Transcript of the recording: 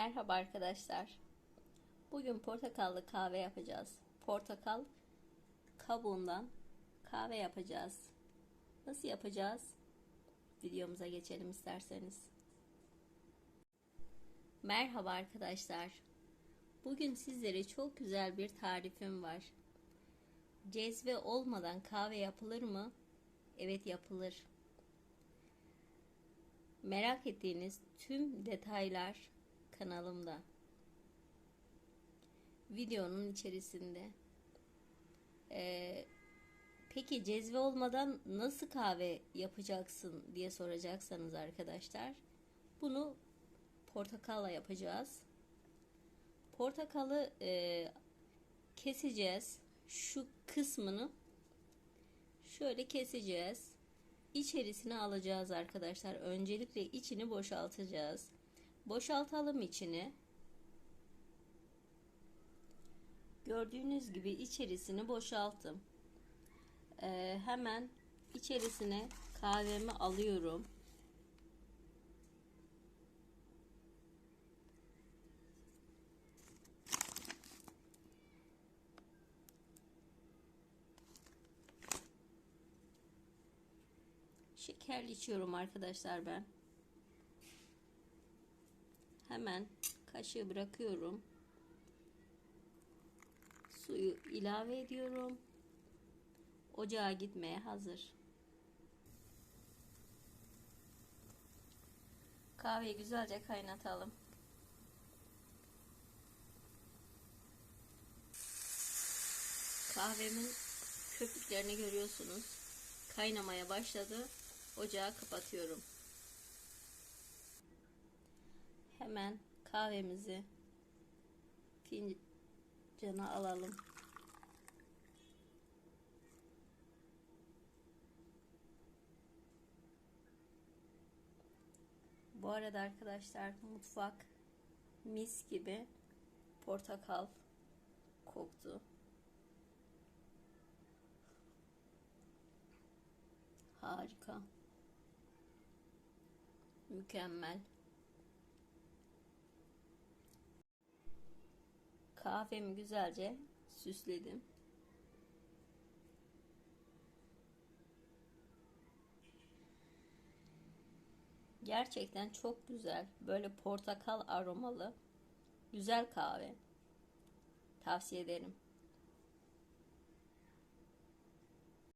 Merhaba arkadaşlar. Bugün portakallı kahve yapacağız. Portakal kabuğundan kahve yapacağız. Nasıl yapacağız? Videomuza geçelim isterseniz. Merhaba arkadaşlar. Bugün sizlere çok güzel bir tarifim var. Cezve olmadan kahve yapılır mı? Evet yapılır. Merak ettiğiniz tüm detaylar kanalımda. Videonun içerisinde. Ee, peki cezve olmadan nasıl kahve yapacaksın diye soracaksanız arkadaşlar. Bunu portakalla yapacağız. Portakalı e, keseceğiz. Şu kısmını şöyle keseceğiz. İçerisine alacağız arkadaşlar. Öncelikle içini boşaltacağız. Boşaltalım içini. Gördüğünüz gibi içerisini boşalttım. Ee, hemen içerisine kahvemi alıyorum. Şekerli içiyorum arkadaşlar ben. Hemen kaşığı bırakıyorum. Suyu ilave ediyorum. Ocağa gitmeye hazır. Kahveyi güzelce kaynatalım. Kahvemin köpüklerini görüyorsunuz. Kaynamaya başladı. Ocağı kapatıyorum. Hemen kahvemizi fincana alalım. Bu arada arkadaşlar mutfak mis gibi portakal koktu. Harika. Mükemmel. Kahvemi güzelce süsledim. Gerçekten çok güzel. Böyle portakal aromalı güzel kahve. Tavsiye ederim.